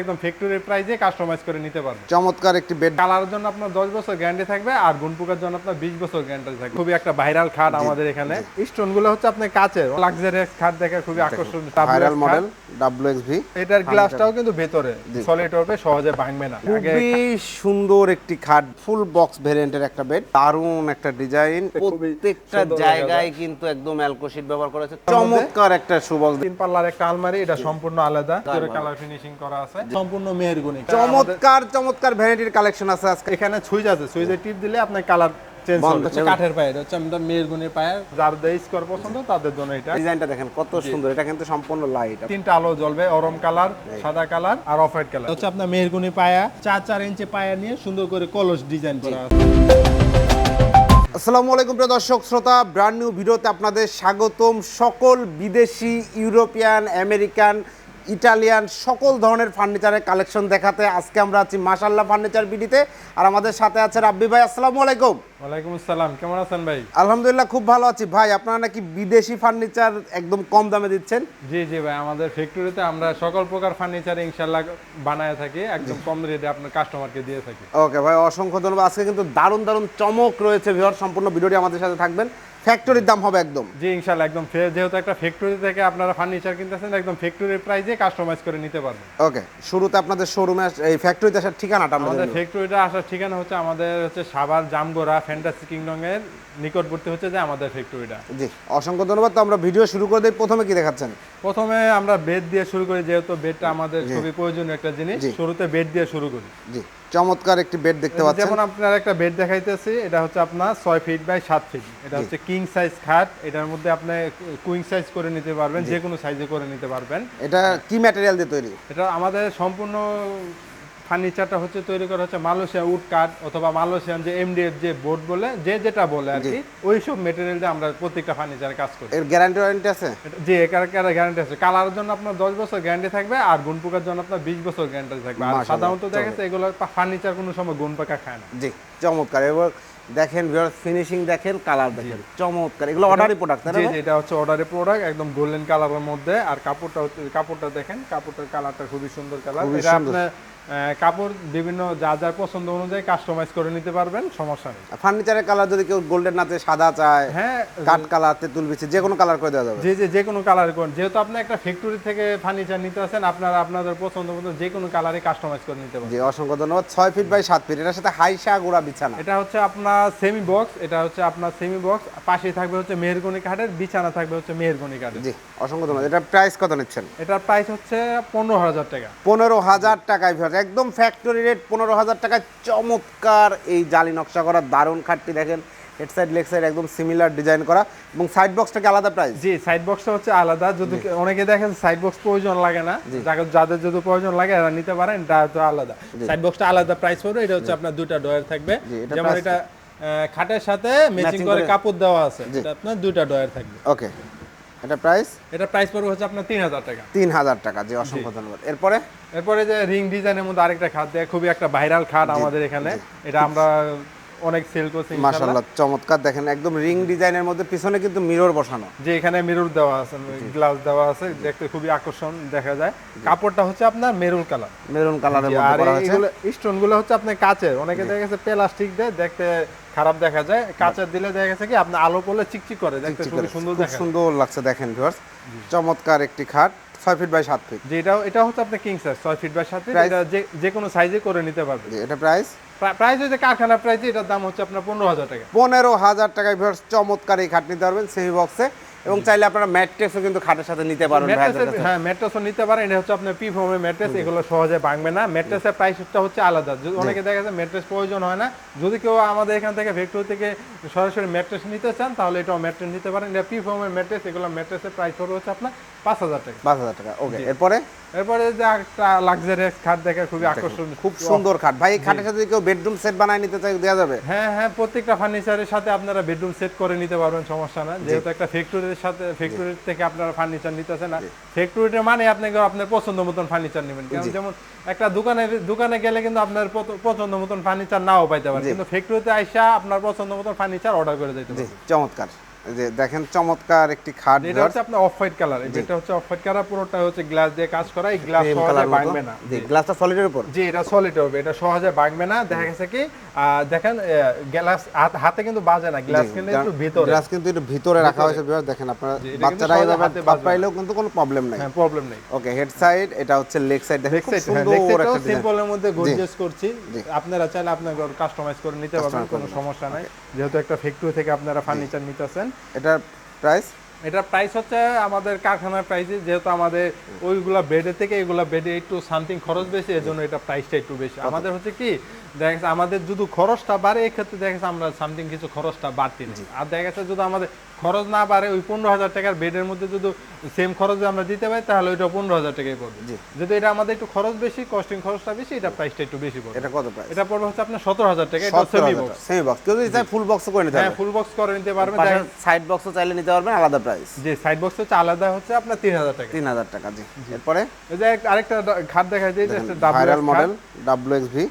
একদম ফ্যাক্টরি প্রাইজে কাস্টমাইজ করে নিতে পারবেন চমৎকার একটি বেড কালারের জন্য আপনার দশ বছর গ্যারান্টি থাকবে আর গুণ পোকার জন্য আপনার বিশ বছর গ্যারান্টি থাকবে। খুবই একটা ভাইরাল খাট আমাদের এখানে। স্টোনগুলো হচ্ছে আপনার কাচের। লাক্সারিয়াস খাট দেখে খুবই আকর্ষণীয়। ভাইরাল মডেল ভি এটার গ্লাসটাও কিন্তু ভেতরে। সলিড হবে সহজে ভাঙবে না। খুবই সুন্দর একটি খাট ফুল বক্স ভেরিয়েন্টের একটা বেড দারুণ একটা ডিজাইন প্রত্যেকটা জায়গায় কিন্তু একদম অ্যালকোশিট ব্যবহার করা হয়েছে। চমৎকার একটা সুবক্স তিন পাল্লার একটা আলমারি এটা সম্পূর্ণ আলাদা। কালার ফিনিশিং করা আছে। সম্পূর্ণ মেহেরগুনি। চমৎকার চমৎকার ভ্যারাইটির কালেকশন আছে আজকে। এখানে সুইচ আছে সুইচে টিপ দিলে আপনার কালার চেঞ্জ হবে। হবে। কাঠের পায়ে হচ্ছে আমাদের মেহেরগুনির পায়ে যাদের স্কোয়ার পছন্দ তাদের জন্য এটা। ডিজাইনটা দেখেন কত সুন্দর এটা কিন্তু সম্পূর্ণ লাইট তিনটা আলো জ্বলবে অরম কালার সাদা কালার আর অফ হোয়াইট কালার হচ্ছে আপনার মেহেরগুনি পায়া চার চার ইঞ্চি পায়া নিয়ে সুন্দর করে কলস ডিজাইন করা আছে। আসসালামু আলাইকুম প্রিয় দর্শক শ্রোতা ব্র্যান্ড নিউ ভিডিওতে আপনাদের স্বাগতম। সকল বিদেশি ইউরোপিয়ান আমেরিকান ইটালিয়ান সকল ধরনের ফার্নিচারের কালেকশন দেখাতে আজকে আমরা আছি মাশাল্লাহ ফার্নিচার বিডিতে। আর আমাদের সাথে আছে রাব্বি ভাই আসসালামু আলাইকুম। ওয়ালাইকুম আসসালাম কেমন আছেন ভাই? আলহামদুলিল্লাহ খুব ভালো আছি। ভাই আপনারা নাকি বিদেশি ফার্নিচার একদম কম দামে দিচ্ছেন? জি জি ভাই আমাদের ফ্যাক্টরিতে আমরা সকল প্রকার ফার্নিচার ইনশাল্লাহ বানায় থাকি একদম কম রেটে আপনার কাস্টমারকে দিয়ে থাকি। ওকে ভাই অসংখ্য ধন্যবাদ। আজকে কিন্তু দারুণ দারুণ চমক রয়েছে ভিওর সম্পূর্ণ ভিডিওটি আমাদের সাথে থাকবেন। ফ্যাক্টরির দাম হবে একদম। জি ইনশাআল্লাহ একদম যেহেতু একটা ফ্যাক্টরি থেকে আপনারা ফার্নিচার কিনতেছেন একদম ফ্যাক্টরির প্রাইসে কাস্টমাইজ করে নিতে পারবেন। ওকে শুরুতে আপনাদের শোরুমে এই ফ্যাক্টরিতে আসার ঠিকানাটা আমাদের ফ্যাক্টরিটা আসার ঠিকানা হচ্ছে আমাদের হচ্ছে সাভার জামগোড়া ফ্যান্টাসি কিংডম এর নিকটবর্তী হচ্ছে যে আমাদের ফ্যাক্টরিটা জি অসংখ্য ধন্যবাদ। তো আমরা ভিডিও শুরু করে দিই। প্রথমে কি দেখাচ্ছেন? প্রথমে আমরা বেড দিয়ে শুরু করি যেহেতু বেডটা আমাদের খুবই প্রয়োজনীয় একটা জিনিস শুরুতে বেড দিয়ে শুরু করি। জি চমৎকার একটি বেড দেখতে পাচ্ছেন। যেমন আপনার একটা বেড দেখাইতেছি এটা হচ্ছে আপনার ছয় ফিট বাই সাত ফিট এটা হচ্ছে কিং সাইজ খাট এটার মধ্যে আপনি কুইং সাইজ করে নিতে পারবেন যে কোনো সাইজে করে নিতে পারবেন। এটা কি ম্যাটেরিয়াল দিয়ে তৈরি? এটা আমাদের সম্পূর্ণ ফার্নিচারটা হচ্ছে তৈরি করা হচ্ছে মালয়েশিয়া উড কাঠ অথবা মালয়েশিয়ান যে এমডিএফ যে বোর্ড বলে যে যেটা বলে আর কি ওই সব মেটেরিয়াল দিয়ে আমরা প্রত্যেকটা ফার্নিচারে কাজ করি। এর গ্যারান্টি ওয়ারেন্টি আছে? জি একার গ্যারান্টি আছে কালারের জন্য আপনার দশ বছর গ্যারান্টি থাকবে আর গুণ পোকার জন্য আপনার বিশ বছর গ্যারান্টি থাকবে। আর সাধারণত দেখা যাচ্ছে এগুলো ফার্নিচার কোনো সময় গুণ পোকা খায় না। জি চমৎকার। এবং দেখেন ফিনিশিং দেখেন কালার দেখেন। চমৎকার। এগুলো অর্ডারি প্রোডাক্ট তাই না জি এটা হচ্ছে অর্ডারি প্রোডাক্ট একদম গোল্ডেন কালারের মধ্যে। আর কাপড়টা হচ্ছে কাপড়টা দেখেন কাপড়টার কালারটা খুবই সুন্দর কালার এটা সুন্দর। কাপড় বিভিন্ন যা যার পছন্দ অনুযায়ী কাস্টমাইজ করে নিতে পারবেন সমস্যা নেই। ফার্নিচারের কালার যদি কেউ গোল্ডেন নাতে সাদা চায় হ্যাঁ কাঠ কালার তেঁতুল বিচি যে কোনো কালার করে দেওয়া যাবে। যে যে যে কোনো কালার করুন যেহেতু আপনি একটা ফ্যাক্টরি থেকে ফার্নিচার নিতে আসেন আপনারা আপনাদের পছন্দ মতো যে কোনো কালারে কাস্টমাইজ করে নিতে পারবেন। জি অসংখ্য ধন্যবাদ। ছয় ফিট বাই সাত ফিট এটার সাথে হাইসা গোড়া বিছানা। এটা হচ্ছে আপনার সেমি বক্স এটা হচ্ছে আপনার সেমি বক্স পাশেই থাকবে হচ্ছে মেহেরগনি কাঠের বিছানা থাকবে হচ্ছে মেহেরগনি কাঠের। জি অসংখ্য ধন্যবাদ। এটা প্রাইস কত নিচ্ছেন? এটার প্রাইস হচ্ছে পনেরো হাজার টাকা। পনেরো হাজার টাকায় ভিউয়ার্স একদম ফ্যাক্টরি রেট পনেরো হাজার টাকায় চমৎকার এই জালি নকশা করা দারুণ খাটটি দেখেন। হেড সাইড লেগ সাইড একদম সিমিলার ডিজাইন করা এবং সাইড বক্সটাকে আলাদা প্রাইস জি সাইড বক্সটা হচ্ছে আলাদা। যদি অনেকে দেখেন সাইড বক্স প্রয়োজন লাগে না যাকে- যাদের যদি প্রয়োজন লাগে এরা নিতে পারেন এটা হচ্ছে আলাদা। সাইড বক্সটা আলাদা প্রাইস পড়বে এটা হচ্ছে আপনার দুইটা ডয়ার থাকবে। যেমন এটা খাটের সাথে ম্যাচিং করে করে- কাপড় দেওয়া আছে এটা আপনার দুইটা ডয়ার থাকবে। ওকে এটা প্রাইস এটা প্রাইস পড়বে হচ্ছে আপনার তিন হাজার টাকা। তিন হাজার টাকা জি অসংখ্য ধন্যবাদ। এরপরে? এরপরে যে রিং ডিজাইনের মধ্যে আরেকটা খাট দেয় খুবই একটা ভাইরাল খাট আমাদের এখানে। এটা আমরা অনেক সেল করছি। মাশাল্লাহ চমৎকার। দেখেন একদম রিং ডিজাইনের মধ্যে পিছনে কিন্তু মিরর বসানো। যে এখানে মিরর দেওয়া আছে গ্লাস দেওয়া আছে দেখতে খুবই আকর্ষণ দেখা যায়। কাপড়টা হচ্ছে আপনার মেরুন কালার মেরুন কালারের মধ্যে আর করা হয়েছে। এগুলো স্টোনগুলো হচ্ছে আপনার কাচের। অনেকে দেখা গেছে প্লাস্টিক দেয় দেখতে খারাপ দেখা যায় কাঁচের দিলে দেখা গেছে কি আপনি আলো পড়লে চিকচিক করে দেখতে খুব সুন্দর দেখা সুন্দর লাগছে দেখেন ভিউয়ার্স চমৎকার একটি খাট 6 ফিট বাই 7 ফিট যেটা এটা হচ্ছে আপনি king size 6 feet by 7 feet? এটা যে যে কোনো সাইজে করে নিতে পারবে। এটা প্রাইস প্রাইস হচ্ছে কারখানা প্রাইস এটার দাম হচ্ছে আপনার পনেরো হাজার টাকা। পনেরো হাজার টাকায় ভিউয়ার্স চমৎকার এই খাট নিতে পারবেন। সেমি বক্সে এবং চাইলে আপনারা ম্যাট্রেসও কিন্তু খাটের সাথে নিতে কাছে। হ্যাঁ ম্যাট্রেসও নিতে পারেন। এটা হচ্ছে আপনার পি ফর্মের ম্যাট্রেস এগুলো সহজে ভাঙবে না। ম্যাট্রেসের প্রাইসটা হচ্ছে আলাদা। যদি অনেকে দেখা যায় ম্যাট্রেস প্রয়োজন হয় না যদি কেউ আমাদের এখান থেকে ফ্যাক্টরি থেকে সরাসরি ম্যাট্রেস নিতে চান তাহলে এটাও ম্যাট্রেস নিতে পারেন। এটা পি ফর্মের ম্যাট্রেস এগুলো ম্যাট্রেসের প্রাইস হচ্ছে আপনার পাঁচ হাজার টাকা। পাঁচ হাজার টাকা ওকে। এরপরে? এরপরে যে একটা লাক্সারিয়াস খাট দেখে খুবই আকর্ষণ খুব সুন্দর খাট। ভাই এই খাটের সাথে কেউ বেডরুম সেট বানায় নিতে চাই দেওয়া যাবে? হ্যাঁ হ্যাঁ প্রত্যেকটা ফার্নিচারের সাথে আপনারা বেডরুম সেট করে নিতে পারবেন সমস্যা না। যেহেতু একটা ফ্যাক্টরির সাথে ফ্যাক্টরি থেকে আপনারা ফার্নিচার নিতেছেন না। ফ্যাক্টরিটা মানে আপনাকে আপনার পছন্দ মতন ফার্নিচার নেবেন। কারণ যেমন একটা দোকানে দোকানে গেলে কিন্তু আপনার পছন্দ মতন ফার্নিচার নাও পাইতে পারেন। কিন্তু ফ্যাক্টরিতে আইসা আপনার পছন্দ মতন ফার্নিচার অর্ডার করে দিতে জি পারেন চমৎকার। যে দেখেন চমৎকার একটি খাট এটা হচ্ছে আপনার অফ হোয়াইট কালার এটা হচ্ছে অফ হোয়াইট কালার পুরোটা হচ্ছে গ্লাস দিয়ে কাজ করা। এই গ্লাস সহজে ভাঙবে না। জি গ্লাসটা সলিডের উপর। জি এটা সলিড হবে। এটা সহজে ভাঙবে না। দেখা গেছে কি আহ, দেখেন গ্লাস হাতে কিন্তু বাজে না। গ্লাস কিন্তু একটু ভিতরে। গ্লাস কিন্তু একটু ভিতরে রাখা হয়েছে। ভিউয়ার দেখেন আপনারা বাচ্চারা এইভাবে না। পাইলেও কিন্তু কোনো প্রবলেম নাই। হ্যাঁ প্রবলেম নেই। ওকে হেড সাইড এটা হচ্ছে লেগ সাইড দেখেন খুব সাইড সুন্দর একটা সিম্পলের মধ্যে গর্জিয়াস করছি। আপনারা চাইলে আপনার কাস্টমাইজ করে নিতে পারবেন কোনো সমস্যা নাই। যেহেতু একটা ফ্যাক্টরি থেকে আপনারা ফার্নিচার নিতেছেন এটার প্রাইস এটা প্রাইস হচ্ছে আমাদের কারখানার প্রাইসে যেহেতু আমাদের ওইগুলা বেডে থেকে এগুলা বেডে একটু সামথিং খরচ বেশি এজন্য জন্য এটা প্রাইসটা একটু বেশি। আমাদের হচ্ছে কি দেখা গেছে আমাদের যদি খরচটা বাড়ে এক্ষেত্রে দেখা গেছে আমরা সামথিং কিছু খরচটা বাড়তি নেই। আর দেখা গেছে যদি আমাদের খরচ না বাড়ে ওই পনেরো হাজার টাকার বেডের মধ্যে যদি সেম খরচ আমরা দিতে পারি তাহলে ওইটা পনেরো হাজার টাকায় পড়বে। যদি এটা আমাদের একটু খরচ বেশি কস্টিং খরচটা বেশি এটা প্রাইসটা একটু বেশি পড়বে। এটা কত প্রাইস এটা পড়বে হচ্ছে আপনার সতেরো হাজার টাকা এটা সেমি বক্স সেমি বক্স কেউ যদি চায় ফুল বক্স করে নিতে হ্যাঁ ফুল বক্স করে নিতে পারবেন দেখা- সাইড বক্সও চাইলে নিতে পারবেন আলাদা প্রাইস যে সাইড বক্স হচ্ছে আলাদা হচ্ছে আপনার তিন হাজার টাকা। তিন হাজার টাকা জি। এরপরে? এই যে আরেকটা খাট দিই এটা double model W X V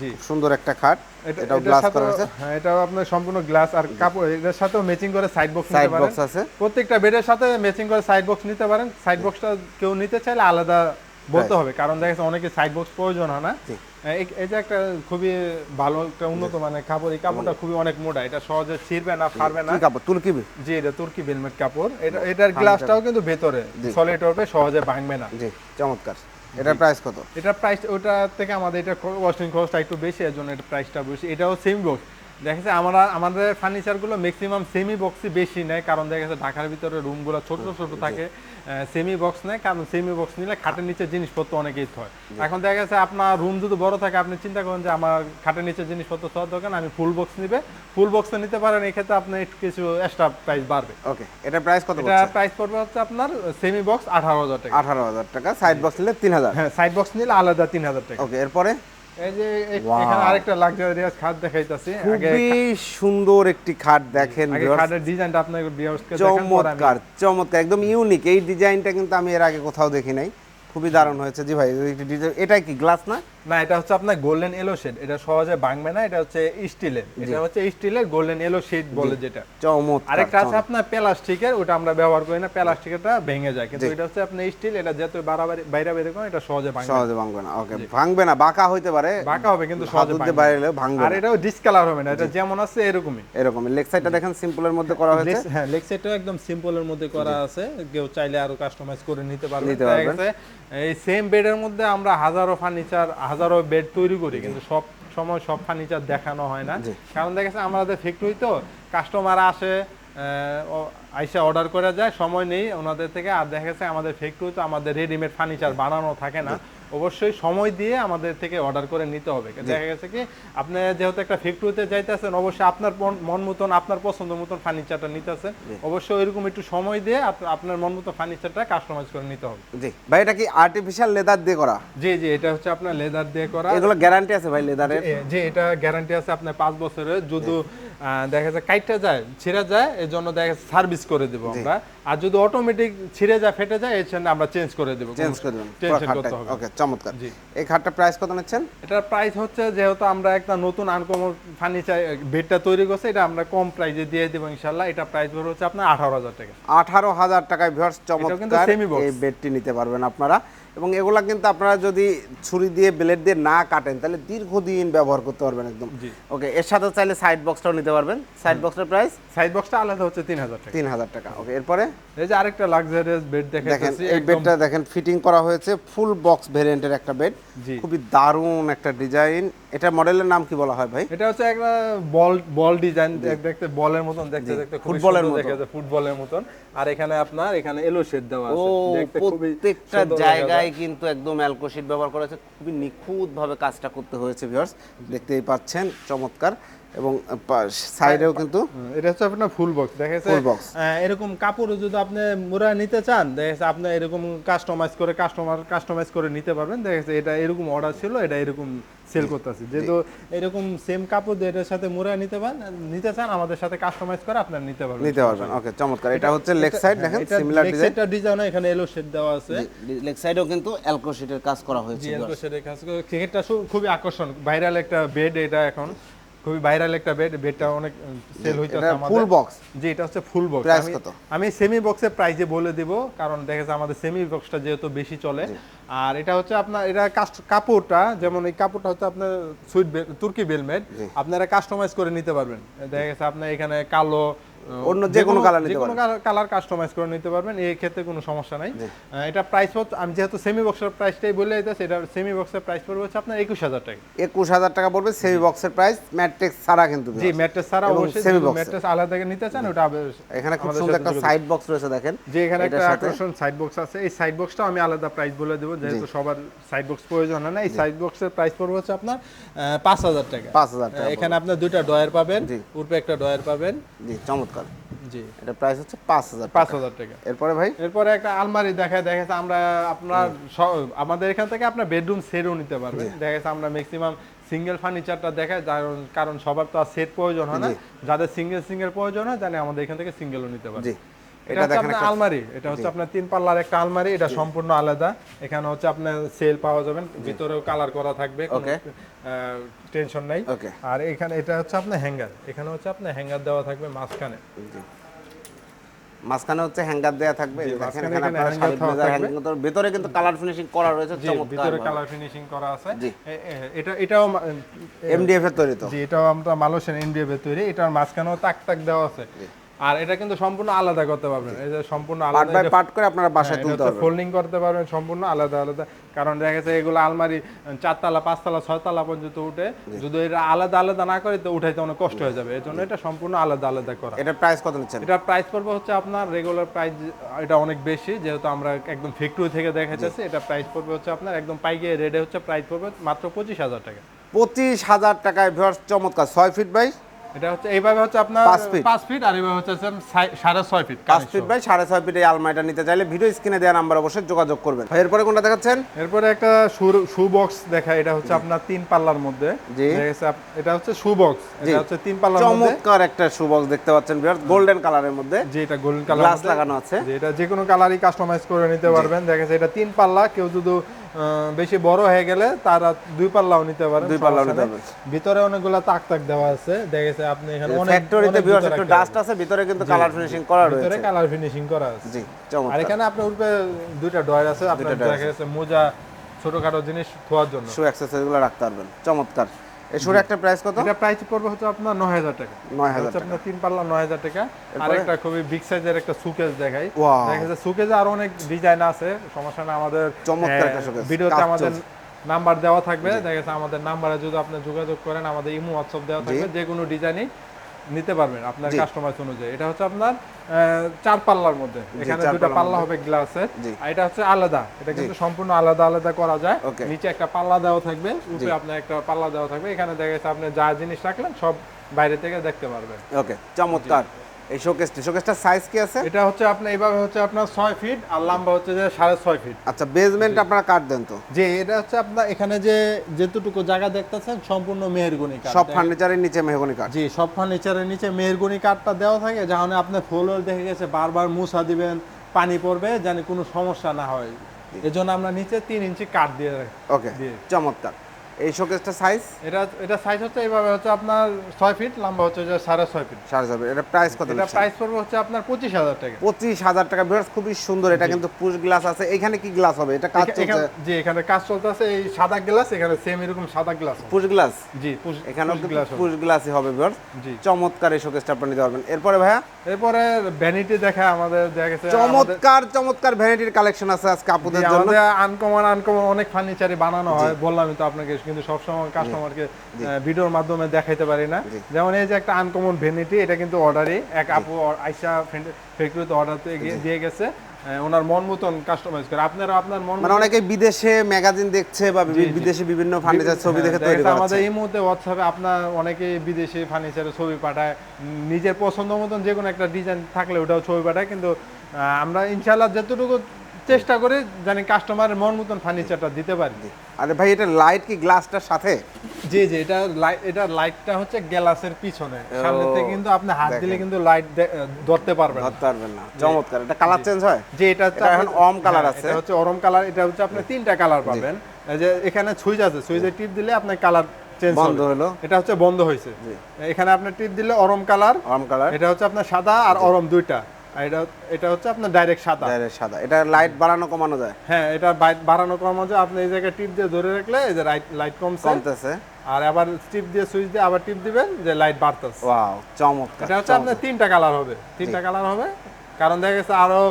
G. সুন্দর একটা খাট। এটা এটাও গ্লাস করা হয়েছে হ্যাঁ এটাও আপনার সম্পূর্ণ গ্লাস আর কাপড় এটার সাথেও ম্যাচিং করে সাইড বক্স নিতে পারেন। আছে। প্রত্যেকটা বেডের সাথে ম্যাচিং করে সাইড বক্স নিতে পারেন। সাইড বক্সটা কেউ নিতে চাইলে আলাদা বলতে হবে কারণ দেখা যাচ্ছে অনেকে সাইড বক্স প্রয়োজন হয় না। জি। এই- এই যে একটা খুবই ভালো একটা উন্নত মানের কাপড় এই কাপড়টা খুবই অনেক মোটা এটা সহজে ছিঁড়বে না ফাড়বে না। কাপড় তুলকিবি জি এটা তুর্কি বেলমেট কাপড়। এটা এটার গ্লাসটাও কিন্তু ভেতরে সলিড হবে সহজে ভাঙবে না। জি চমৎকার। এটার প্রাইস কত? এটা প্রাইস ওটা থেকে আমাদের এটা ওয়াশিং খরচটা একটু বেশি এর জন্য এটা প্রাইসটা বেশি। এটাও সেম বক্স দেখা যাচ্ছে আমরা আমাদের ফার্নিচারগুলো ম্যাক্সিমাম সেমি বক্সই বেশি নেয় কারণ দেখা যাচ্ছে ঢাকার ভিতরে রুমগুলো ছোট ছোট থাকে সেমি বক্স নেয় কারণ সেমি বক্স নিলে খাটের নিচে জিনিসপত্র অনেকেই হয় এখন দেখা গেছে আপনার রুম যদি বড় থাকে আপনি চিন্তা করেন যে আমার খাটের নিচে জিনিসপত্র সব দোকান আমি ফুল বক্স নিবে। ফুল বক্স নিতে পারেন এক্ষেত্রে আপনার একটু কিছু এক্সট্রা প্রাইস বাড়বে। ওকে এটা প্রাইস কত এটা প্রাইস পড়বে হচ্ছে আপনার সেমি বক্স আঠারো হাজার টাকা। আঠারো হাজার টাকা সাইড বক্স নিলে তিন হাজার। হ্যাঁ সাইড বক্স নিলে আলাদা তিন হাজার টাকা। ওকে এরপরে? এই যে এখানে আরেকটা লাক্সারিয়াস খাট দেখাইতাছি। আগে খুবই সুন্দর একটি খাট দেখেন। খাটের ডিজাইনটা ভিউয়ার্সকে চমৎকার চমৎকার একদম ইউনিক এই ডিজাইনটা কিন্তু আমি এর আগে কোথাও দেখি নাই। খুবই দারুণ হয়েছে। জি ভাই এটা কি গ্লাস না? না এটা হচ্ছে আপনার গোল্ডেন এলো শেড এটা সহজে ভাঙবে না এটা হচ্ছে স্টিলের এটা হচ্ছে স্টিলের গোল্ডেন এলো শেড বলে যেটা। চমৎকার আরেকটা আছে আপনার প্লাস্টিকের ওটা আমরা ব্যবহার করি না প্লাস্টিকেরটা ভেঙে যায়। কিন্তু এটা হচ্ছে আপনার স্টিল এটা যেহেতু বাড়াবাড়ি বাইরে বাইরে করে এটা সহজে ভাঙবে সহজে ভাঙবে না ওকে। ভাঙবে না বাঁকা হইতে পারে। বাঁকা হবে কিন্তু সহজে ভাঙবে বাইরে ভাঙবে আর এটাও ডিসকালার হবে না এটা যেমন আছে এরকমই। এরকম লেগ সাইডটা দেখেন সিম্পলের মধ্যে করা হয়েছে। হ্যাঁ লেগ সেটও একদম সিম্পলের মধ্যে করা আছে। কেউ চাইলে আরও কাস্টমাইজ করে নিতে পারবে নিতে। গেছে, এই সেম বেডের মধ্যে আমরা হাজারো ফার্নিচার হাজারো বেড তৈরি করি কিন্তু সব সময় সব ফার্নিচার দেখানো হয় না। কারণ দেখা গেছে আমাদের ফ্যাক্টরি তো কাস্টমার আসে আইসা অর্ডার করা যায় সময় নেই ওনাদের থেকে। আর দেখা গেছে আমাদের ফ্যাক্টরি তো আমাদের রেডিমেড ফার্নিচার বানানো থাকে না। অবশ্যই সময় দিয়ে আমাদের থেকে অর্ডার করে নিতে হবে। দেখা গেছে কি আপনি যেহেতু একটা ফ্যাক্টরিতে যাইতেছেন অবশ্যই আপনার মন- মতন আপনার পছন্দ মতন ফার্নিচারটা নিতেছেন। অবশ্যই ওইরকম একটু সময় দিয়ে আপনার মন মতো ফার্নিচারটা কাস্টমাইজ করে নিতে হবে। জি। ভাই এটা কি আর্টিফিশিয়াল লেদার দিয়ে করা? জি জি এটা হচ্ছে আপনার লেদার দিয়ে করা। এগুলো গ্যারান্টি আছে ভাই লেদারের যে এটা গ্যারান্টি আছে আপনার পাঁচ বছরের। যদি দেখা যাচ্ছে কাইটটা যায় ছিঁড়ে যায় এর জন্য দেখা যাচ্ছে সার্ভিস করে দেবো আমরা। আর যদি অটোমেটিক ছিঁড়ে যায় ফেটে যায় এই জন্য আমরা চেঞ্জ করে দেব। চেঞ্জ করে দেব। টেনশন করতে হবে। ওকে চমৎকার। জি। এই খাটটা প্রাইস কত নিচ্ছেন? এটার প্রাইস হচ্ছে যেহেতু আমরা একটা নতুন আনকমন ফার্নিচার বেডটা তৈরি করছি এটা আমরা কম প্রাইসে দিয়ে দেব ইনশাআল্লাহ। এটা প্রাইস বড় হচ্ছে আপনার আঠারো হাজার টাকা। আঠারো হাজার টাকায় ভিউয়ার্স চমৎকার এই বেডটি নিতে পারবেন আপনারা। এবং এগুলা কিন্তু আপনারা যদি ছুরি দিয়ে ব্লেড দিয়ে না কাটেন তাহলে দীর্ঘদিন ব্যবহার করতে পারবেন একদম। ওকে এর সাথে চাইলে সাইড বক্সটাও নিতে পারবেন। সাইড বক্সের প্রাইস সাইড বক্সটা আলাদা হচ্ছে তিন হাজার টাকা। তিন হাজার টাকা ওকে এরপরে? এই যে আরেকটা লাক্সারিয়াস বেড দেখেন এই বেডটা দেখেন ফিটিং করা হয়েছে ফুল বক্স ভেরিয়েন্টের একটা বেড খুবই দারুণ একটা ডিজাইন এটা মডেলের নাম কি বলা হয় ভাই? এটা হচ্ছে একটা বল বল ডিজাইন দেখতে বলের মতন দেখতে দেখতে ফুটবলের মতো। দেখা ফুটবলের মতন। আর এখানে আপনার এখানে এলো শেড দেওয়া আছে দেখতে খুবই প্রত্যেকটা জায়গায় কিন্তু একদম অ্যালকো শেড ব্যবহার করা হয়েছে। খুবই নিখুঁত ভাবে কাজটা করতে হয়েছে ভিউয়ার্স দেখতেই পাচ্ছেন চমৎকার। এবং সাইডেও কিন্তু এটা হচ্ছে আপনার ফুল বক্স দেখা যাচ্ছে Full box। এরকম কাপড় যদি আপনি মুরা নিতে চান দেখা যাচ্ছে আপনি এরকম কাস্টমাইজ করে কাস্টমার কাস্টমাইজ করে নিতে পারবেন দেখা যাচ্ছে এটা এরকম অর্ডার ছিল এটা এরকম সেল করতেছি। যেহেতু এরকম সেম কাপড় এটার সাথে মুরা নিতে পারেন নিতে চান আমাদের সাথে কাস্টমাইজ করে আপনার নিতে পারবেন। নিতে পারবেন ওকে চমৎকার। এটা হচ্ছে লেগ সাইড দেখেন সিমিলার ডিজাইন এটা ডিজাইন এখানে এলো শেড দেওয়া আছে। লেগ সাইডেও কিন্তু অ্যালকোশিটের কাজ করা হয়েছে জিএল কোষের কাজ করে ক্রিকেটটা খুবই আকর্ষণ। ভাইরাল একটা বেড এটা এখন। খুবই ভাইরাল একটা বেড বেডটা অনেক সেল হইতেছে এটা আমাদের। ফুল বক্স জি এটা হচ্ছে ফুল বক্স প্রাইস আমি কত? আমি সেমি বক্সের প্রাইসে বলে দেব কারণ দেখা যায় আমাদের সেমি বক্সটা যেহেতু বেশি চলে। আর এটা হচ্ছে আপনার এটা কাপড়টা যেমন এই কাপড়টা হচ্ছে আপনার সুইট তুর্কি বেলমেড আপনারা কাস্টমাইজ করে নিতে পারবেন। দেখা গেছে আপনার এখানে কালো অন্য যে কোনো colour নিতে যে কোনো কালার কাস্টমাইজ করে নিতে পারবেন এই ক্ষেত্রে কোনো সমস্যা নাই। এটা প্রাইস হচ্ছে আমি যেহেতু সেমি বক্সের প্রাইসটাই বলে দিতেছি এটা সেমি বক্সের প্রাইস পড়বে হচ্ছে আপনার একুশ হাজার টাকা। একুশ হাজার টাকা পড়বে সেমি বক্সের প্রাইস ম্যাট্রিক্স ছাড়া কিন্তু জি ম্যাট্রেস ছাড়া অবশ্যই box এর। ম্যাট্রেস আলাদা করে নিতে চান ওটা এখানে খুব সুন্দর একটা সাইড বক্স রয়েছে দেখেন। যে এখানে একটা আকর্ষণ সাইড বক্স আছে। এই সাইড বক্সটাও আমি আলাদা প্রাইস বলে দেব যেহেতু সবার সাইড বক্স প্রয়োজন হয় না। এই সাইড বক্সের প্রাইস পড়বে হচ্ছে আপনার পাঁচ হাজার টাকা। 5,000 টাকা এখানে আপনার দুইটা ডয়ার পাবেন। উপরে একটা ডয়ার পাবেন। জি চমৎকার। জি। এটা প্রাইস হচ্ছে পাঁচ হাজার পাঁচ হাজার টাকা। এরপরে ভাই? এরপরে একটা আলমারি দেখা দেখা যাচ্ছে আমরা আপনার আমাদের এখান থেকে আপনার বেডরুম সেটও নিতে পারবেন। দেখা যাচ্ছে আমরা ম্যাক্সিমাম সিঙ্গেল ফার্নিচারটা দেখে কারণ কারণ সবার তো আর সেট প্রয়োজন হয় না। যাদের সিঙ্গেল সিঙ্গেল প্রয়োজন হয় জানে আমাদের এখান থেকে সিঙ্গেলও নিতে পারে এটা দেখেন আলমারি এটা হচ্ছে আপনার তিন পাল্লার একটা আলমারি এটা সম্পূর্ণ আলাদা। এখানে হচ্ছে আপনার সেল পাওয়া যাবেন ভিতরেও কালার করা থাকবে টেনশন নাই। আর এখানে এটা হচ্ছে আপনার হ্যাঙ্গার এখানে হচ্ছে আপনার হ্যাঙ্গার দেওয়া থাকবে মাঝখানে। মাঝখানে হচ্ছে হ্যাঙ্গার দেয়া থাকবে দেখেন এখানে এখানে আপনারা শাড়ি ব্লেজার থাকবে। করতে- ভিতরে কিন্তু কালার ফিনিশিং করা রয়েছে চমৎকার ভিতরে কালার ফিনিশিং করা আছে। এটা এটাও এমডিএফ এর তৈরি তো। জি এটাও আমরা মালয়েশিয়ান এমডিএফ এর তৈরি এটার মাঝখানেও তাক তাক দেওয়া আছে। আর এটা কিন্তু সম্পূর্ণ আলাদা করতে পারবেন। এই যে সম্পূর্ণ আলাদা বাই পার্ট করে আপনারা বাসায় তুলতে পারবেন। ফোল্ডিং করতে পারবেন সম্পূর্ণ আলাদা আলাদা। কারণ দেখা গেছে এগুলো আলমারি চারতলা পাঁচতলা ছয়তলা পর্যন্ত উঠে যদি এটা আলাদা আলাদা না করে তো উঠাইতে অনেক কষ্ট হয়ে যাবে। এই জন্য এটা সম্পূর্ণ আলাদা আলাদা করা। এটা প্রাইস কত নিচ্ছেন? এটা প্রাইস পড়বে হচ্ছে আপনার রেগুলার প্রাইস এটা অনেক বেশি যেহেতু আমরা একদম ফ্যাক্টরি থেকে দেখাচ্ছি এটা প্রাইস পড়বে হচ্ছে আপনার একদম পাইকারি রেটে হচ্ছে প্রাইস পড়বে মাত্র পঁচিশ হাজার টাকা। পঁচিশ হাজার টাকায় ভিউয়ার্স চমৎকার। ছয় ফিট বাই এটা হচ্ছে এইভাবে হচ্ছে আপনার পাঁচ feet। পাঁচ ফিট আর এইভাবে হচ্ছে সাই- সাড়ে ছয় ফিট পাঁচ ফিট বাই সাড়ে ছয় ফিট এই আলমারিটা নিতে চাইলে ভিডিও স্ক্রিনে দেওয়া নাম্বার অবশ্যই যোগাযোগ করবেন। এরপরে কোনটা দেখাচ্ছেন? এরপরে একটা শু বক্স দেখা এটা হচ্ছে আপনার তিন পাল্লার মধ্যে। এটা হচ্ছে শু বক্স এটা হচ্ছে তিন পাল্লার মধ্যে। চমৎকার একটা সুবক্স দেখতে পাচ্ছেন ভিউয়ার্স গোল্ডেন কালারের মধ্যে। যে এটা গোল্ডেন কালার গ্লাস লাগানো আছে। যে এটা যে কোনো কালারই কাস্টমাইজ করে নিতে পারবেন। দেখা যাচ্ছে এটা তিন পাল্লা কেউ যদি বেশি বড় হয়ে গেলে তারা দুই পাল্লাও নিতে পারেন দুই পাল্লাও নিতে নেই। ভিতরে অনেকগুলো তাক তাক দেওয়া আছে। দেখা গেছে আপনি এখানে অনেক ফ্যাক্টরিতে ভিউয়ার্স একটু ডাস্ট আছে ভিতরে কিন্তু কালার ফিনিশিং করা পারবেন। ভিতরে কালার ফিনিশিং করা আছে। জি আর চমৎকার এখানে আপনার উপরে দুইটা ডয়ার আছে আপনার দেখা যাচ্ছে মোজা ছোটখাটো জিনিস ধোয়ার জন্য। শু অ্যাক্সেসরিজগুলো রাখতে পারবেন চমৎকার। এই শুর একটা প্রাইস কত? এটা প্রাইস পড়বে হচ্ছে আপনার নয় হাজার টাকা। 9,000 হচ্ছে আপনার তিন পাল্লা নয় হাজার টাকা। আর একটা খুবই বিগ সাইজের একটা সুকেস দেখাই. দেখা যাচ্ছে সুকেজে আরও অনেক ডিজাইন আছে সমস্যা না আমাদের চমৎকার একটা showcase, ভিডিওতে আমাদের। নাম্বার দেওয়া থাকবে। দেখা যাচ্ছে আমাদের নাম্বারে যদি আপনি যোগাযোগ করেন আমাদের ইমো হোয়াটসঅ্যাপ দেওয়া থাকবে। যে কোনো ডিজাইনই নিতে পারবেন আপনার কাস্টমাইজ অনুযায়ী। এটা হচ্ছে আপনার চার পাল্লার মধ্যে। এখানে দুটো পাল্লা হবে গ্লাসের। আর এটা হচ্ছে আলাদা। এটা কিন্তু সম্পূর্ণ আলাদা আলাদা করা যায়। নিচে একটা পাল্লা দেওয়া থাকবে। উপরে আপনার একটা পাল্লা দেওয়া থাকবে। এখানে দেখা যাচ্ছে আপনি যা জিনিস রাখলেন সব বাইরে থেকে দেখতে পারবেন। ওকে চমৎকার। এই শোকেসটি শোকেসটার সাইজ কি আছে? এটা হচ্ছে আপনার এইভাবে হচ্ছে আপনার ছয় ফিট আর লম্বা হচ্ছে যে সাড়ে ছয় ফিট আচ্ছা বেসমেন্ট আপনারা কাট দেন তো? যে এটা হচ্ছে আপনার এখানে যে যেটুকু জায়গা দেখতেছেন সম্পূর্ণ মেহেরগনি কাঠ। সব ফার্নিচারের নিচে মেহগনি কাঠ। জি সব ফার্নিচারের নিচে মেহেরগনি কাঠটা দেওয়া থাকে যখন আপনার ফ্লোর দেখে গেছে বারবার মুছা দিবেন পানি পড়বে যেন কোনো সমস্যা না হয়। এজন্য আমরা নিচে তিন ইঞ্চি কাঠ দিয়ে রাখি ওকে। চমৎকার। এই শোকেসটার সাইজ এটা এটা সাইজ হচ্ছে এইভাবে হচ্ছে আপনার ছয় ফিট লম্বা হচ্ছে যে সাড়ে ছয় ফিট সাড়ে ছয় এটা প্রাইস কত এটা প্রাইস পড়বে হচ্ছে আপনার পঁচিশ হাজার টাকা। পঁচিশ হাজার টাকা ভিউয়ার্স খুবই সুন্দর। এটা কিন্তু পুশ গ্লাস আছে। এখানে কি গ্লাস হবে? এটা কাজ চলছে? জি এখানে কাজ চলতেছে এই সাদা গ্লাস এখানে সেম এরকম সাদা glass push glass ji push- এখানেও পুশ গ্লাস পুশ গ্লাসই হবে ভিউয়ার্স জি। চমৎকার এই শোকেসটা আপনি নিতে পারবেন। এরপরে ভাইয়া? এরপরে ভ্যানিটি দেখা আমাদের দেখা গেছে চমৎকার চমৎকার ভ্যানিটির কালেকশন আছে আজকে জি, আপুদের জন্য। আনকমন আনকমন অনেক ফার্নিচারই বানানো হয়। বললামই তো আপনাকে কিন্তু সবসময় কাস্টমারকে ভিডিওর মাধ্যমে দেখাইতে পারি না। যেমন এই যে একটা আনকমন ভ্যানিটি এটা কিন্তু অর্ডারই এক আপু আইসা ফ্যাক্টরিতে অর্ডার দিয়ে গেছে ওনার মন মতন কাস্টমাইজ করে। আপনারা আপনার মন মানে অনেকে বিদেশে ম্যাগাজিন দেখছে বা বিদেশে বিভিন্ন ফার্নিচার ছবি দেখে হ্যাঁ, তৈরি দেখা করা আমাদের এই মুহূর্তে হোয়াটসঅ্যাপে আপনার অনেকে বিদেশি ফার্নিচারের ছবি পাঠায়। নিজের পছন্দ মতন যে কোনো একটা ডিজাইন থাকলে ওটাও ছবি পাঠায়। কিন্তু আমরা ইনশাল্লাহ যতটুকু চেষ্টা করে জানি কাস্টমারের মন মতন ফার্নিচারটা দিতে পারি। আরে ভাই এটা লাইট কি গ্লাসটার সাথে? জি জি এটা লাইট এটা লাইটটা হচ্ছে গ্লাসের পিছনে। সামনে থেকে কিন্তু আপনি হাত দিলে কিন্তু লাইট ধরতে পারবেন। ধরতে পারবেন না। চমৎকার। এটা কালার চেঞ্জ হয়? যে এটা এখন অম colour হ্যাঁ, আছে। এটা হচ্ছে অরম কালার এটা হচ্ছে আপনি তিনটা কালার পাবেন। যে এখানে সুইচ আছে সুইচে টিপ দিলে আপনার কালার চেঞ্জ বন্ধ হলো। এটা হচ্ছে বন্ধ হয়েছে। জি। এখানে আপনার টিপ দিলে অরম কালার আরাম কালার এটা হচ্ছে আপনার সাদা আর অরম দুইটা। এটা এটা হচ্ছে আপনার ডাইরেক্ট সাদা। ডাইরেক্ট সাদা। এটা লাইট বাড়ানো কমানো যায়। হ্যাঁ এটা বাড়ানো কম যে আপনি এই জায়গায় টিপ দিয়ে ধরে রাখলে এই যে লাইট কমছে। কমতেছে। আর আবার টিপ দিয়ে সুইচ দিয়ে আবার টিপ দিবেন যে লাইট বাড়তেছে। ওয়াও চমৎকার এটা হচ্ছে আপনার তিনটা কালার হবে। তিনটা কালার হবে। কারণ দেখা গেছে আরও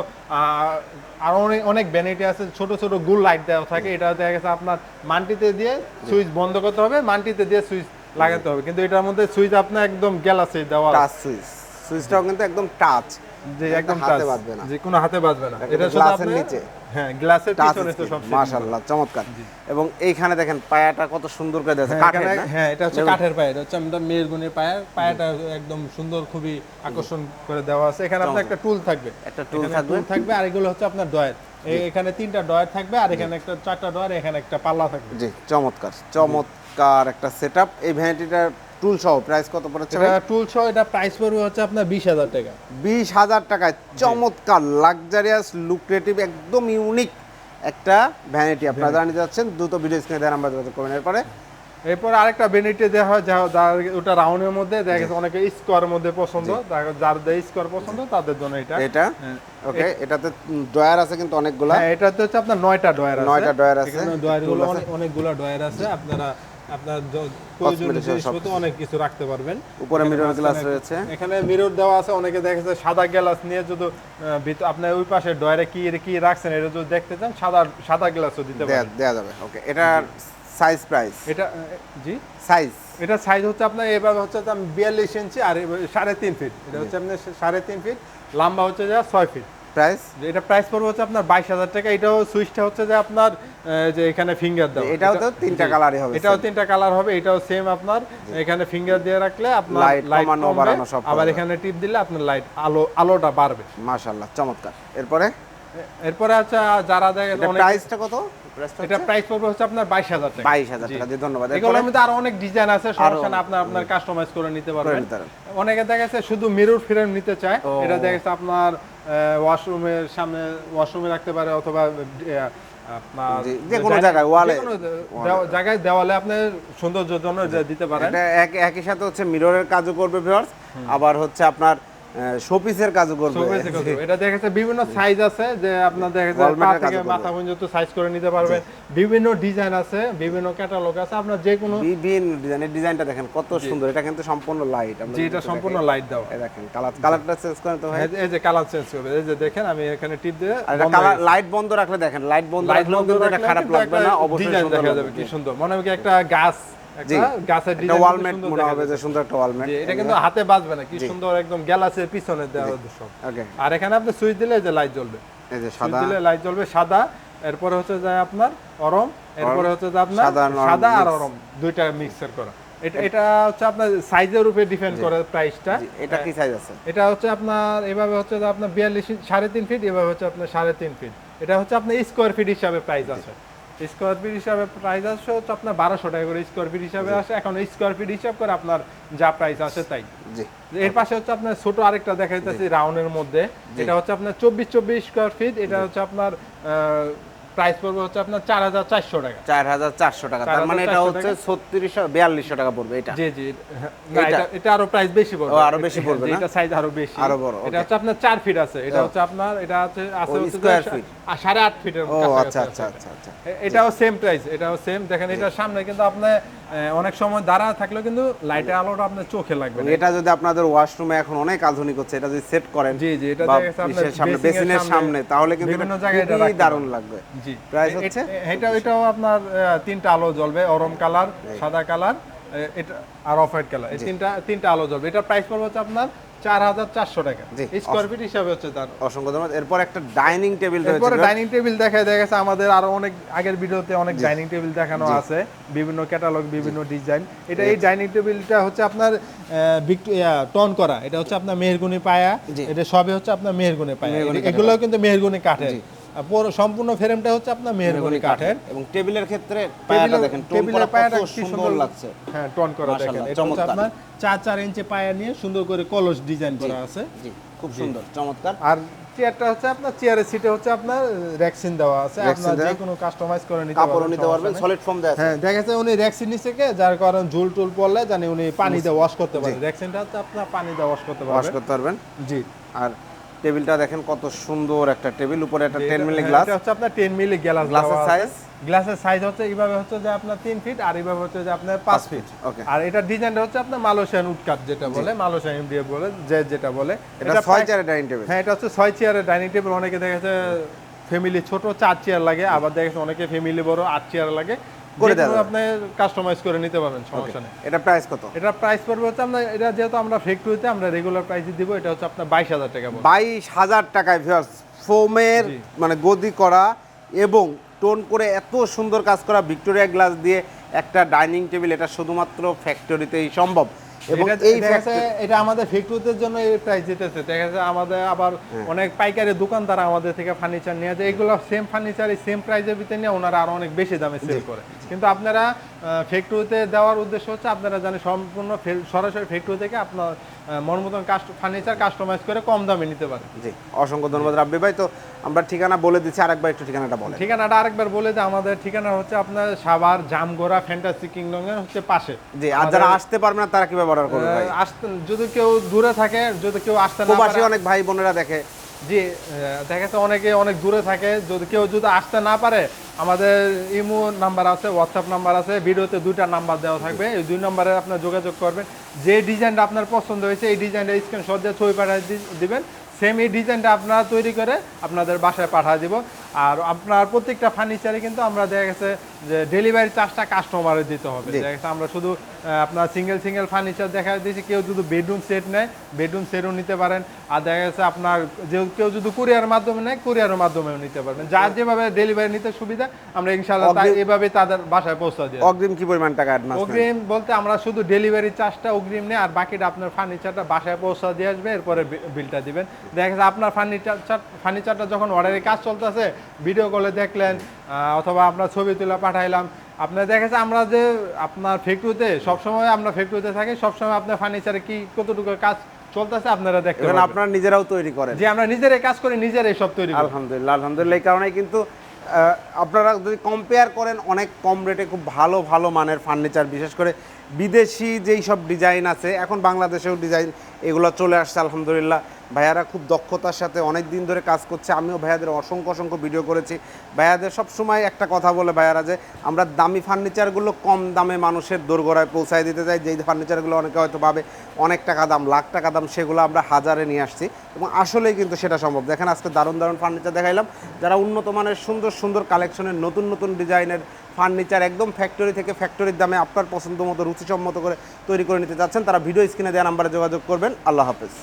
আরও অনেক অনেক ভ্যানিটি আছে। ছোট ছোট গুল লাইট দেওয়া থাকে। এটা দেখা গেছে আপনার মানটিতে দিয়ে সুইচ বন্ধ করতে হবে। মানটিতে দিয়ে সুইচ লাগাতে হবে। কিন্তু এটার মধ্যে সুইচ আপনার একদম গ্যালাসি দেওয়া টাচ সুইচ সুইচটাও কিন্তু একদম টাচ যে একদম হাতে বাঁধবে না। যে কোনো হাতে বাঁধবে না। এটা আপনার নিচে। হ্যাঁ গ্লাসের পিছনে তো সব মাশাআল্লাহ চমৎকার। এবং এইখানে দেখেন পায়াটা কত সুন্দর করে হ্যাঁ, কাঠের? হ্যাঁ এটা হচ্ছে কাঠের পায়ে এটা হচ্ছে আমাদের মেয়ের গুণের পায়ে। পায়াটা একদম সুন্দর খুবই আকর্ষণ করে দেওয়া আছে। এখানে আপনার একটা টুল থাকবে। একটা টুল থাকবে। থাকবে আর এগুলো হচ্ছে আপনার ডয়ার এখানে তিনটা ডয়ার থাকবে আর এখানে একটা চারটা ডয়ার এখানে একটা পাল্লা থাকবে। জি চমৎকার। চমৎকার একটা সেটআপ এই ভ্যানিটিটার টুল সহ প্রাইস কত পড়েছে এটা টুল সহ এটা প্রাইস পড়বে হচ্ছে আপনার বিশ হাজার টাকা। বিশ হাজার টাকায়। চমৎকার লাক্সারিয়াস লুক্রেটিভ একদম ইউনিক একটা ভ্যানিটি আপনারা যারা নিতে যাচ্ছেন দ্রুত ভিডিও স্ক্রিনে যোগাযোগ করবেন। এরপরে? এরপর আরেকটা বেনিটে দেওয়া হয় যা- ওটা রাউন্ডের মধ্যে দেখা গেছে অনেকে স্কোয়ারের মধ্যে পছন্দ যার স্কোয়ার পছন্দ তাদের জন্য এটা। এটা? হ্যাঁ। ওকে এটাতে ড্রয়ার আছে কিন্তু অনেকগুলা। হ্যাঁ এটাতে হচ্ছে আপনার নয়টা ডয়ার আছে। নয়টা ড্রয়ার আছে। ডয়ারগুলো অনেক অনেকগুলো ডয়ার আছে আপনারা আপনার প্রয়োজনীয় জিনিসপত্র অনেক কিছু রাখতে পারবেন। উপরে মিরর গ্লাস রয়েছে। এখানে মিরর দেওয়া আছে অনেকে দেখেছে সাদা গ্লাস নিয়ে যদি আপনার ওই পাশে ডয়ারে কি কি রাখছেন এটা যদি দেখতে চান সাদা সাদা গ্লাসও দিতে পারেন। দেয়া যাবে ওকে এটার সাইজ প্রাইস এটা জি? সাইজ এটা সাইজ হচ্ছে আপনার এভাবে হচ্ছে বিয়াল্লিশ ইঞ্চি আর সাড়ে তিন ফিট এটা হচ্ছে আপনার সাড়ে তিন ফিট লম্বা হচ্ছে যা ছয় ফিট প্রাইস এটা প্রাইস পড়বে হচ্ছে আপনার বাইশ হাজার টাকা। এটাও সুইচটা হচ্ছে যে আপনার যে এখানে ফিঙ্গার দেওয়া। এটাও তো তিনটা। কালারই হবে এটাও তিনটা কালার হবে এটাও সেম আপনার। এখানে ফিঙ্গার দিয়ে রাখলে আপনার লাইট কমানো, বাড়ানো সব আবার এখানে টিপ দিলে আপনার লাইট আলো আলোটা বাড়বে। মাশাআল্লাহ চমৎকার। এরপরে? এরপরে আছে যারা দেখে প্রাইসটা কত? এটা প্রাইস পড়বে হচ্ছে আপনার বাইশ হাজার টাকা। বাইশ হাজার জি। টাকা দিয়ে ধন্যবাদ। এগুলোর মধ্যে আরও অনেক ডিজাইন আছে সমস্যা না আপনার আপনার কাস্টমাইজ করে নিতে পারবেন। অনেকে দেখা যাচ্ছে শুধু মিরর ফ্রেম নিতে চায়। এটা দেখা যাচ্ছে আপনার ওয়াশরুমের সামনে ওয়াশরুমে রাখতে পারে অথবা যে কোনো জায়গায়, জায়গায় দেওয়ালে আপনি সৌন্দর্যের জন্য দিতে পারেন। এক একই সাথে হচ্ছে মিররের কাজও করবে ভিউয়ার্স আবার হচ্ছে আপনার শোপিসের কাজও করবে। এটা দেখা যাচ্ছে বিভিন্ন সাইজ আছে যে আপনার দেখা যাচ্ছে পা থেকে মাথা পর্যন্ত সাইজ করে নিতে পারবেন বিভিন্ন ডিজাইন আছে বিভিন্ন ক্যাটালগ আছে। আপনার যে কোনো বিভিন্ন ডিজাইনের ডিজাইনটা দেখেন কত সুন্দর। এটা কিন্তু সম্পূর্ণ লাইট যে এটা সম্পূর্ণ লাইট দেওয়া। দেখেন কালার কালারটা চেঞ্জ করেন তো ভাই। এই যে- কালার চেঞ্জ করবে। এই যে দেখেন আমি এখানে টিপ দিয়ে আর কালার লাইট বন্ধ রাখলে দেখেন লাইট বন্ধ রাখলেও বন্ধ কিন্তু এটা খারাপ লাগবে না অবশ্যই সুন্দর দেখা যাবে কি সুন্দর। মনে হবে কি একটা গাছ জি একটা গাছের এটা ডিজাইন ওয়ালমেট মনে হবে যে সুন্দর একটা ওয়ালমেট এটা কিন্তু হাতে বাজবে না কি সুন্দর একদম গ্যালাসের পিছনে দেওয়া সব। আর এখানে আপনি সুইচ দিলে যে লাইট জ্বলবে। এই যে সাদা। দিলে লাইট জ্বলবে সাদা এরপরে হচ্ছে আপনার অরম এরপরে হচ্ছে যে আপনার সাদা আর নরম সাদা আর mix। অরম দুইটা মিক্সার করা। এটা এটা হচ্ছে আপনার সাইজের উপরে ডিপেন্ড করে প্রাইসটা এটা কি সাইজ আছে? এটা হচ্ছে আপনার এভাবে হচ্ছে যে আপনার বিয়াল্লিশ সাড়ে তিন ফিট এভাবে হচ্ছে আপনার সাড়ে তিন ফিট এটা হচ্ছে আপনার স্কোয়ার ফিট হিসাবে প্রাইস আছে। স্কোয়ার ফিট হিসাবে প্রাইস আছে হচ্ছে আপনার বারোশো টাকা করে স্কোয়ার ফিট হিসাবে আসে। এখন স্কোয়ার ফিট হিসাব করে আপনার যা প্রাইস আছে তাই। এর পাশে হচ্ছে আপনার ছোট আরেকটা দেখা যাচ্ছে রাউন্ডের মধ্যে। এটা হচ্ছে আপনার চব্বিশ চব্বিশ স্কোয়ার ফিট এটা হচ্ছে আপনার প্রাইস পড়বে হচ্ছে আপনার চার হাজার চারশো টাকা। চার হাজার চারশো টাকা তার মানে এটা হচ্ছে ছত্রিশশো বিয়াল্লিশশো টাকা পড়বে এটা। জি জি হ্যাঁ, এটা- এটা এটা আরও প্রাইস বেশি পড়বে। আরও বেশি পড়বে না? এটা সাইজ আরও বেশি। আরও বড়, এটা হচ্ছে আপনার চার ফিট আছে। এটা হচ্ছে আপনার এটা হচ্ছে আছে ও, হচ্ছে square যে feet। সা- সাড়ে আট ফিটের ও আচ্ছা আচ্ছা আচ্ছা আচ্ছা। এটাও সেম প্রাইস এটাও সেম দেখেন এটার সামনে কিন্তু আপনি অনেক সময় দাঁড়া থাকলেও কিন্তু লাইটের আলোটা আপনার চোখে লাগবে এটা যদি আপনাদের ওয়াশরুমে এখন অনেক আধুনিক হচ্ছে এটা যদি সেট করেন জি জি এটা সামনে বেসিনের সামনে তাহলে কিন্তু বিভিন্ন জায়গায় এটা দারুণ লাগবে। জি। এ- হচ্ছে? এটা এটাও আপনার তিনটা আলো জ্বলবে অরম কালার সাদা কালার এটা আর অফ হোয়াইট কালার। এই তিনটা তিনটা আলো জ্বলবে। এটা প্রাইস পড়বে হচ্ছে আপনার চার হাজার চারশো টাকা। স্কোয়ার ফিট হিসাবে হচ্ছে তার। অসংখ্য ধন্যবাদ। এরপর একটা ডাইনিং টেবিল এরপরে ডাইনিং টেবিল দেখা দেখা গেছে আমাদের আরও অনেক আগের ভিডিওতে অনেক ডাইনিং টেবিল দেখানো আছে বিভিন্ন ক্যাটালগ বিভিন্ন ডিজাইন এটা এই ডাইনিং টেবিলটা হচ্ছে আপনার টন করা। এটা হচ্ছে আপনার মেহেরগুনি পায়া। এটা সবই হচ্ছে আপনার মেহেরগুনি পায়া। এগুলো কিন্তু মেহেরগুনি কাঠের। পুরো সম্পূর্ণ ফ্রেমটা হচ্ছে আপনার মেহেরগুনি কাঠের। এবং টেবিলের ক্ষেত্রে পায়াটা দেখেন টেবিলের পায়াটা কি সুন্দর লাগছে। হ্যাঁ টন করা দেখেন। এটা হচ্ছে আপনার চার চার ইঞ্চি পায়া নিয়ে সুন্দর করে কলস ডিজাইন করা আছে। জি খুব সুন্দর চমৎকার। আর চেয়ারটা হচ্ছে আপনার চেয়ারের সিটে হচ্ছে আপনার র্যাকসিন দেওয়া আছে। আপনার যে কোনো কাস্টমাইজ করে নিতে পারবেন নিতে পারবেন সলিড ফর্ম দেওয়া আছে। হ্যাঁ দেখা যাচ্ছে উনি র্যাকসিন নিচে কে যার কারণে ঝুল টুল পড়লে জানি উনি পানি দিয়ে ওয়াশ করতে পারে র্যাকসিনটা হচ্ছে আপনার পানি দিয়ে ওয়াশ করতে পারবেন ওয়াশ করতে পারবেন। জি। আর টেবিলটা দেখেন কত সুন্দর একটা টেবিল উপরে একটা টেন মিলি গ্লাস এটা হচ্ছে আপনার 10 মিলি গ্লাস গ্লাসের size? গ্লাসের সাইজ হচ্ছে এইভাবে হচ্ছে যে আপনার 3 ফিট আর এইভাবে হচ্ছে যে আপনার 5 ফিট ওকে আর এটা ডিজাইনটা হচ্ছে আপনার মালয়েশিয়ান উডকাট যেটা বলে মালয়েশিয়ান এমডিএফ বলে যে যেটা বলে। এটা ছয় প্রায়- চেয়ারের ডাইনিং টেবিল হ্যাঁ এটা হচ্ছে ছয় চেয়ারের ডাইনিং টেবিল অনেকে দেখেছে ফ্যামিলি ছোট চার চেয়ার লাগে। আবার দেখেছে অনেকে ফ্যামিলি বড় আট চেয়ার লাগে। করে দেওয়া আপনি কাস্টমাইজ করে নিতে পারবেন সমস্যা নেই। এটা প্রাইস কত? এটা প্রাইস পড়বে হচ্ছে আমরা এটা যেহেতু আমরা ফ্যাক্টরিতে আমরা রেগুলার প্রাইসে দিব এটা হচ্ছে আপনার বাইশ হাজার টাকা বাইশ হাজার টাকায় ভিউয়ার্স ফোমের মানে গদি করা এবং টোন করে এত সুন্দর কাজ করা ভিক্টোরিয়া গ্লাস দিয়ে একটা ডাইনিং টেবিল এটা শুধুমাত্র ফ্যাক্টরিতেই সম্ভব। এবং এই এটা আমাদের ফ্যাক্টরিদের জন্য এই প্রাইস দিতেছে। দেখা যাচ্ছে আমাদের আবার হ্যাঁ। অনেক পাইকারি দোকানদার আমাদের থেকে ফার্নিচার নিয়ে যায় এগুলো সেম ফার্নিচার সেম প্রাইসের ভিতরে নিয়ে ওনারা আরও অনেক বেশি দামে সেল করে। কিন্তু আপনারা ফ্যাক্টরিতে দেওয়ার উদ্দেশ্য হচ্ছে আপনারা জানেন সম্পূর্ণ সরাসরি ফ্যাক্টরি থেকে আপনার মন মতন ফার্নিচার কাস্টমাইজ করে কম দামে নিতে পারেন জি অসংখ্য ধন্যবাদ রাব্বি ভাই। তো আমরা ঠিকানা বলে দিচ্ছি আরেকবার একটু ঠিকানাটা বলেন। ঠিকানাটা আরেকবার বলে যে আমাদের ঠিকানা হচ্ছে আপনার সাভার জামগোড়া ফ্যান্টাসি কিংডম এর হচ্ছে পাশে। জি আর যারা আসতে পারবে না তারা কীভাবে অর্ডার করবে ভাই? আসতে যদি কেউ দূরে থাকে যদি কেউ আসতে না প্রবাসী পারে অনেক ভাই বোনেরা দেখে। জি দেখা যাচ্ছে অনেকে অনেক দূরে থাকে। যদি কেউ যদি আসতে না পারে, আমাদের ইমো নাম্বার আছে হোয়াটসঅ্যাপ নাম্বার আছে, ভিডিওতে দুইটা নাম্বার দেওয়া থাকবে। এই দুই নাম্বারে আপনার যোগাযোগ করবেন। যে ডিজাইনটা আপনার পছন্দ হয়েছে, এই ডিজাইনটা স্ক্রিনশট দিয়ে ছবি পাঠিয়ে দিবেন। সেম এই ডিজাইনটা আপনারা তৈরি করে আপনাদের বাসায় পাঠিয়ে দিব। আর আপনার প্রত্যেকটা ফার্নিচারে কিন্তু আমরা দেখা গেছে যে ডেলিভারি চার্জটা কাস্টমারে দিতে হবে। গেছে আমরা শুধু আপনার সিঙ্গেল সিঙ্গেল ফার্নিচার দেখা দিয়েছি কেউ যদি বেডরুম সেট নেয় বেডরুম সেটও নিতে পারেন। আর দেখা গেছে আপনার যে কেউ যদি কুরিয়ার মাধ্যমে নেয় কুরিয়ারের মাধ্যমেও নিতে পারবেন। যার যেভাবে ডেলিভারি নিতে সুবিধা আমরা ইনশাআল্লাহ তা- অগ্রিম- এভাবে তাদের বাসায় পৌঁছা দিই অগ্রিম কি পরিমাণ টাকা অ্যাডভান্স অগ্রিম বলতে আমরা শুধু ডেলিভারি চার্জটা অগ্রিম নেই আর বাকিটা আপনার ফার্নিচারটা বাসায় পৌঁছা দিয়ে আসবে এরপরে বিলটা দিবেন। দেখা যাচ্ছে আপনার ফার্নিচার ফার্নিচারটা যখন অর্ডারের কাজ চলতেছে ভিডিও কলে দেখলেন অথবা আপনার ছবি তুলে পাঠাইলাম। আপনার দেখা যাচ্ছে আমরা যে আপনার ফ্যাক্টরিতে সবসময় আমরা ফ্যাক্টরিতে থাকি সবসময় আপনার ফার্নিচারে কি কতটুকু কাজ চলতেছে আপনারা দেখতে আপনারা নিজেরাও তৈরি করেন। যে আমরা নিজেরাই কাজ করি নিজেরাই সব তৈরি করি। আলহামদুলিল্লাহ আলহামদুলিল্লাহ এই কারণে কিন্তু আপনারা যদি কম্পেয়ার করেন অনেক কম রেটে খুব ভালো ভালো মানের ফার্নিচার বিশেষ করে বিদেশি যেই সব ডিজাইন আছে এখন বাংলাদেশেও ডিজাইন এগুলো চলে আসছে আলহামদুলিল্লাহ। ভাইয়ারা খুব দক্ষতার সাথে অনেক দিন ধরে কাজ করছে। আমিও ভাইয়াদের অসংখ্য অসংখ্য ভিডিও করেছি। ভাইয়াদের সবসময় একটা কথা বলে ভাইয়ারা যে, আমরা দামি ফার্নিচারগুলো কম দামে মানুষের দোরগোড়ায় পৌঁছায় দিতে চাই। যেই ফার্নিচারগুলো অনেকে হয়তো ভাবে অনেক টাকা দাম, লাখ টাকা দাম, সেগুলো আমরা হাজারে নিয়ে আসছি। এবং আসলেই কিন্তু সেটা সম্ভব। দেখেন আজকে দারুণ দারুণ ফার্নিচার দেখাইলাম। যারা উন্নত মানের সুন্দর সুন্দর কালেকশনের নতুন নতুন ডিজাইনের ফার্নিচার একদম ফ্যাক্টরি থেকে ফ্যাক্টরির দামে আপনার পছন্দ মতো, রুচিসম্মত করে তৈরি করে নিতে চাচ্ছেন, তারা ভিডিও স্ক্রিনে দেওয়া নাম্বারে যোগাযোগ করবেন। আল্লাহ হাফেজ।